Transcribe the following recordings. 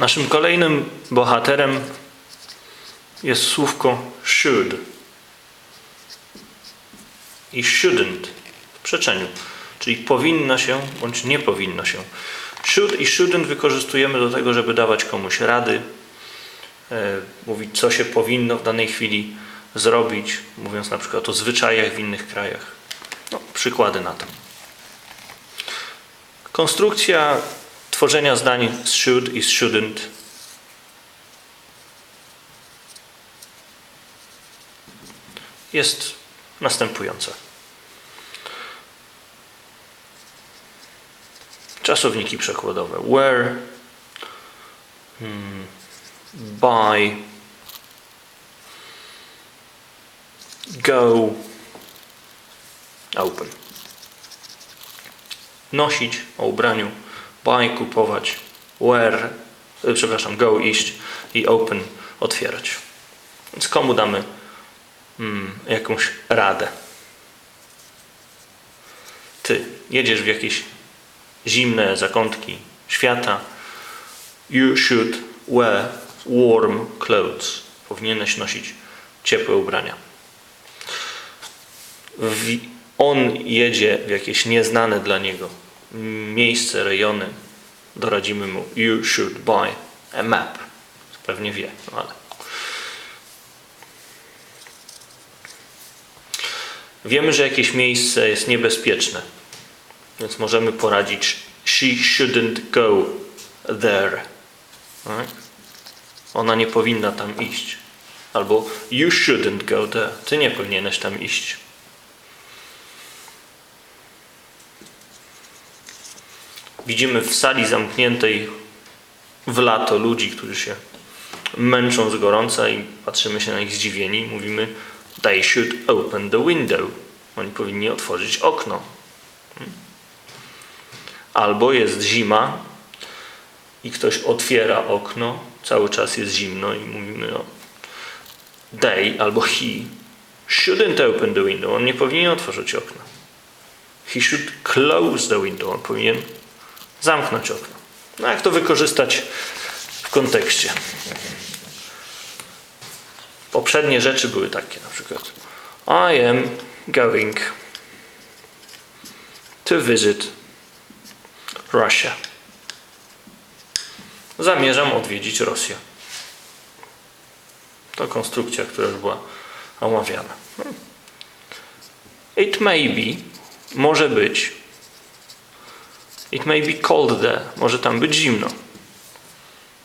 Naszym kolejnym bohaterem jest słówko should i shouldn't w przeczeniu, czyli powinno się bądź nie powinno się. Should i shouldn't wykorzystujemy do tego, żeby dawać komuś rady, e, mówić co się powinno w danej chwili zrobić, mówiąc na przykład o zwyczajach w innych krajach. No, przykłady na to. Konstrukcja tworzenia zdań should i shouldn't jest następująca. Czasowniki przekładowe. Where, hmm, by, go, open. Nosić o ubraniu, buy kupować, where, e, przepraszam, go iść i open otwierać. Więc komu damy mm, jakąś radę? Ty jedziesz w jakieś zimne zakątki świata. You should wear warm clothes. Powinieneś nosić ciepłe ubrania. On jedzie w jakieś nieznane dla niego miejsce, rejony. Doradzimy mu you should buy a map. Pewnie wie, no ale Wiemy, że jakieś miejsce jest niebezpieczne, więc możemy poradzić she shouldn't go there. Ona nie powinna tam iść. Albo you shouldn't go there. Ty nie powinieneś tam iść. Widzimy w sali zamkniętej w lato ludzi, którzy się męczą z gorąca i patrzymy się na nich zdziwieni. Mówimy They should open the window. Oni powinni otworzyć okno. Albo jest zima i ktoś otwiera okno, cały czas jest zimno i mówimy no, they albo he shouldn't open the window. On nie powinien otworzyć okna. He should close the window. On powinien zamknąć okno. No jak to wykorzystać w kontekście? Poprzednie rzeczy były takie, na przykład I am going to visit Russia. Zamierzam odwiedzić Rosję. To konstrukcja, która już była omawiana. It may be, może być. It may be cold there, może tam być zimno.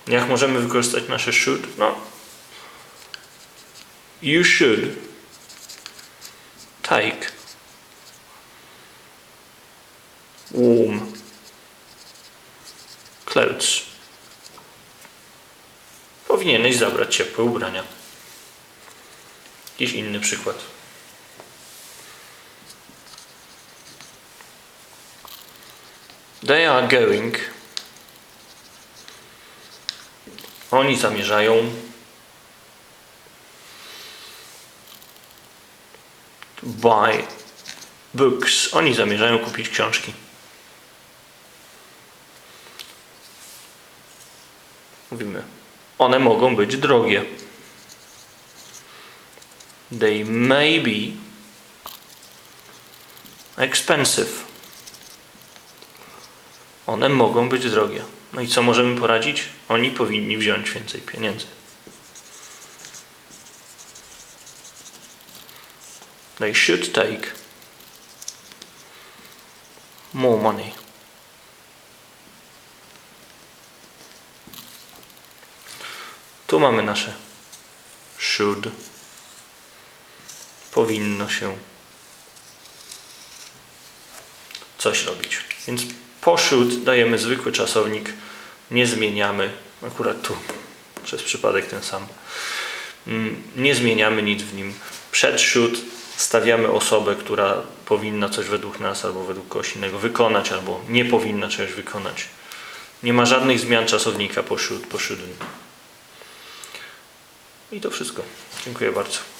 Jak możemy wykorzystać nasze should? No, you should take warm clothes. Powinieneś zabrać ciepłe ubrania. Jakiś inny przykład. They are going. Oni zamierzają buy books. Oni zamierzają kupić książki. Mówimy, one mogą być drogie. They may be expensive. One mogą być drogie. No i co możemy poradzić? Oni powinni wziąć więcej pieniędzy. They should take more money. Tu mamy nasze should. Powinno się coś robić. Więc po should dajemy zwykły czasownik, nie zmieniamy, akurat tu przez przypadek ten sam, mm, nie zmieniamy nic w nim. Przed should stawiamy osobę, która powinna coś według nas albo według kogoś innego wykonać, albo nie powinna czegoś wykonać. Nie ma żadnych zmian czasownika po should, po shouldn't. I to wszystko. Dziękuję bardzo.